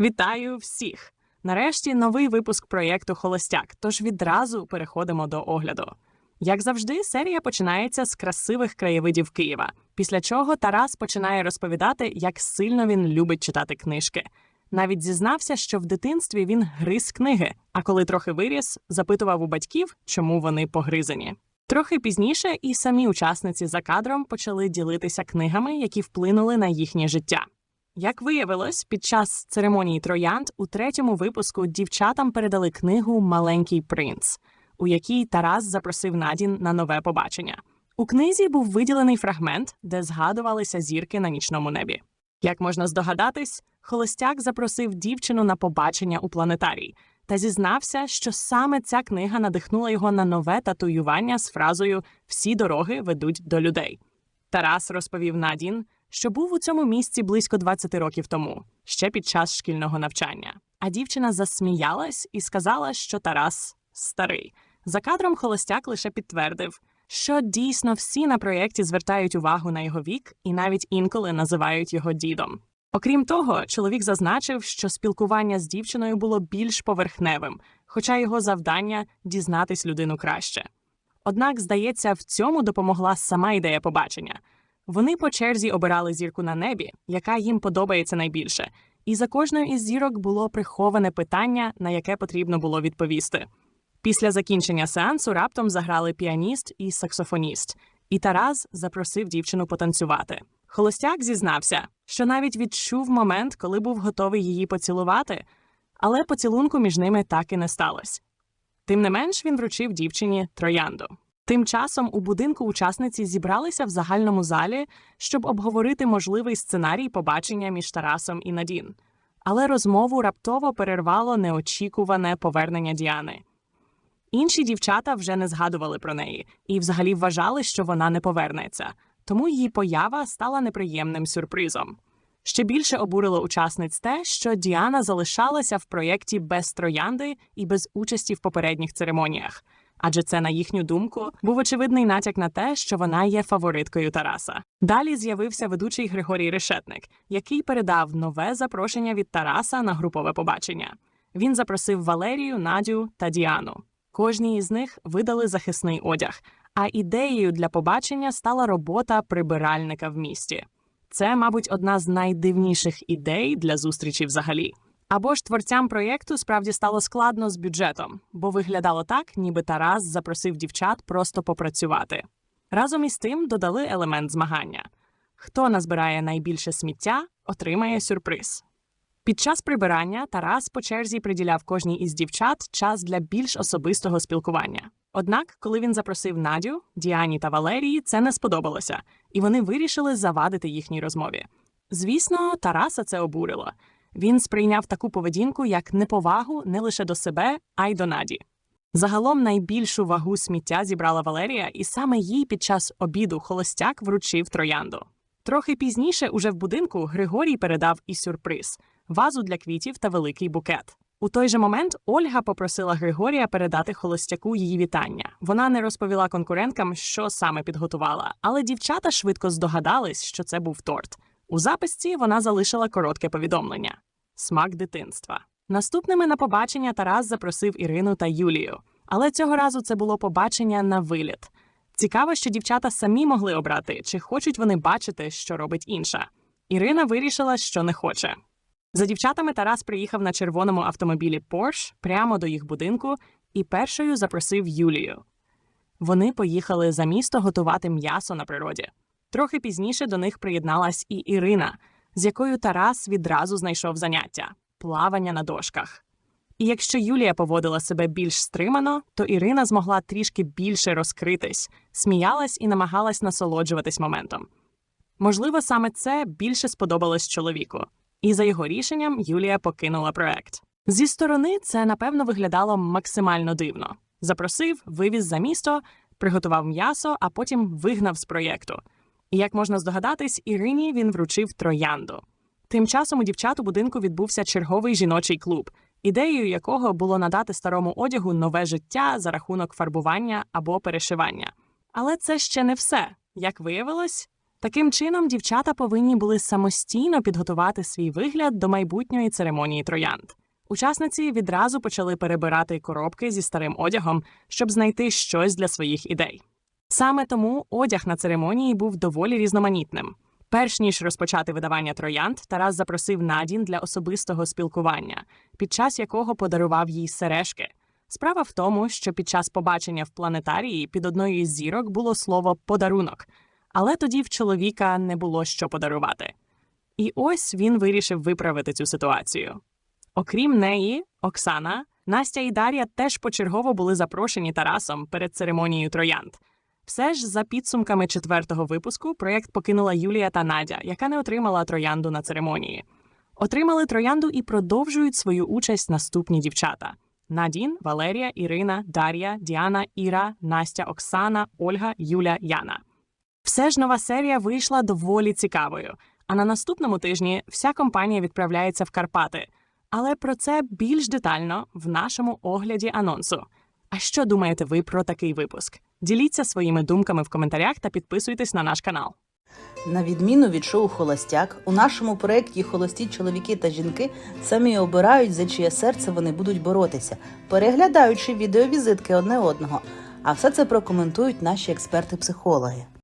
Вітаю всіх! Нарешті новий випуск проєкту Холостяк. Тож відразу переходимо до огляду. Як завжди, серія починається з красивих краєвидів Києва, після чого Тарас починає розповідати, як сильно він любить читати книжки. Навіть зізнався, що в дитинстві він гриз книги, а коли трохи виріс, запитував у батьків, чому вони погризені. Трохи пізніше і самі учасниці за кадром почали ділитися книгами, які вплинули на їхнє життя. Як виявилось, під час церемонії троянд у третьому випуску дівчатам передали книгу Маленький принц, у якій Тарас запросив Надін на нове побачення. У книзі був виділений фрагмент, де згадувалися зірки на нічному небі. Як можна здогадатись, Холостяк запросив дівчину на побачення у планетарій та зізнався, що саме ця книга надихнула його на нове татуювання з фразою Всі дороги ведуть до людей. Тарас розповів Надін, що був у цьому місці близько 20 років тому, ще під час шкільного навчання. А дівчина засміялась і сказала, що Тарас старий. За кадром Холостяк лише підтвердив, що дійсно всі на проєкті звертають увагу на його вік і навіть інколи називають його дідом. Окрім того, чоловік зазначив, що спілкування з дівчиною було більш поверхневим, хоча його завдання дізнатись людину краще. Однак, здається, в цьому допомогла сама ідея побачення. Вони по черзі обирали зірку на небі, яка їм подобається найбільше, і за кожною із зірок було приховане питання, на яке потрібно було відповісти. Після закінчення сеансу раптом заграли піаніст і саксофоніст, і Тарас запросив дівчину потанцювати. Холостяк зізнався, що навіть відчув момент, коли був готовий її поцілувати, але поцілунку між ними так і не сталося. Тим не менш, він вручив дівчині троянду. Тим часом у будинку учасниці зібралися в загальному залі, щоб обговорити можливий сценарій побачення між Тарасом і Надін. Але розмову раптово перервало неочікуване повернення Діани. Інші дівчата вже не згадували про неї і взагалі вважали, що вона не повернеться, тому її поява стала неприємним сюрпризом. Ще більше обурило учасниць те, що Діана залишалася в проєкті без троянди і без участі в попередніх церемоніях, адже це, на їхню думку, був очевидний натяк на те, що вона є фавориткою Тараса. Далі з'явився ведучий Григорій Решетник, який передав нове запрошення від Тараса на групове побачення. Він запросив Валерію, Надю та Діану. Кожній із них видали захисний одяг. А ідеєю для побачення стала робота прибиральника в місті. Це, мабуть, одна з найдивніших ідей для зустрічі взагалі. Або ж творцям проєкту справді стало складно з бюджетом, бо виглядало так, ніби Тарас запросив дівчат просто попрацювати. Разом із тим додали елемент змагання: хто назбирає найбільше сміття, отримає сюрприз. Під час прибирання Тарас по черзі приділяв кожній із дівчат час для більш особистого спілкування. Однак, коли він запросив Надю, Діані та Валерії, це не сподобалося, і вони вирішили завадити їхній розмові. Звісно, Тараса це обурило. Він сприйняв таку поведінку як неповагу не лише до себе, а й до Наді. Загалом найбільшу вагу сміття зібрала Валерія, і саме їй під час обіду холостяк вручив троянду. Трохи пізніше, уже в будинку, Григорій передав і сюрприз вазу для квітів та великий букет. У той же момент Ольга попросила Григорія передати холостяку її вітання. Вона не розповіла конкуренткам, що саме підготувала, але дівчата швидко здогадались, що це був торт. У записці вона залишила коротке повідомлення: смак дитинства. Наступними на побачення Тарас запросив Ірину та Юлію, але цього разу це було побачення на виліт. Цікаво, що дівчата самі могли обрати, чи хочуть вони бачити, що робить інша. Ірина вирішила, що не хоче. За дівчатами Тарас приїхав на червоному автомобілі Porsche прямо до їх будинку і першою запросив Юлію. Вони поїхали за місто готувати м'ясо на природі. Трохи пізніше до них приєдналась і Ірина, з якою Тарас відразу знайшов заняття плавання на дошках. І якщо Юлія поводила себе більш стримано, то Ірина змогла трішки більше розкритись, сміялась і намагалась насолоджуватись моментом. Можливо, саме це більше сподобалось чоловіку. І за його рішенням Юлія покинула проект. Зі сторони це напевно виглядало максимально дивно. Запросив, вивіз за місто, приготував м'ясо, а потім вигнав з проєкту. І як можна здогадатись, Ірині він вручив троянду. Тим часом у дівчат у будинку відбувся черговий жіночий клуб, ідеєю якого було надати старому одягу нове життя за рахунок фарбування або перешивання. Але це ще не все. Як виявилось, Таким чином, дівчата повинні були самостійно підготувати свій вигляд до майбутньої церемонії троянд. Учасниці відразу почали перебирати коробки зі старим одягом, щоб знайти щось для своїх ідей. Саме тому одяг на церемонії був доволі різноманітним. Перш ніж розпочати видавання троянд, Тарас запросив Надін для особистого спілкування, під час якого подарував їй сережки. Справа в тому, що під час побачення в планетарії під одною із зірок було слово подарунок, але тоді в чоловіка не було що подарувати. І ось він вирішив виправити цю ситуацію. Окрім неї, Оксана, Настя і Дар'я теж почергово були запрошені Тарасом перед церемонією троянд. Все ж за підсумками четвертого випуску проєкт покинула Юлія та Надя, яка не отримала троянду на церемонії. Отримали троянду і продовжують свою участь наступні дівчата: Надін, Валерія, Ірина, Дар'я, Діана, Іра, Настя, Оксана, Ольга, Юля, Яна. Все ж нова серія вийшла доволі цікавою. А на наступному тижні вся компанія відправляється в Карпати. Але про це більш детально в нашому огляді анонсу. А що думаєте ви про такий випуск? Діліться своїми думками в коментарях та підписуйтесь на наш канал. На відміну від шоу Холостяк, у нашому проєкті холості чоловіки та жінки самі обирають, за чиє серце вони будуть боротися, переглядаючи відеовізитки одне одного. А все це прокоментують наші експерти-психологи.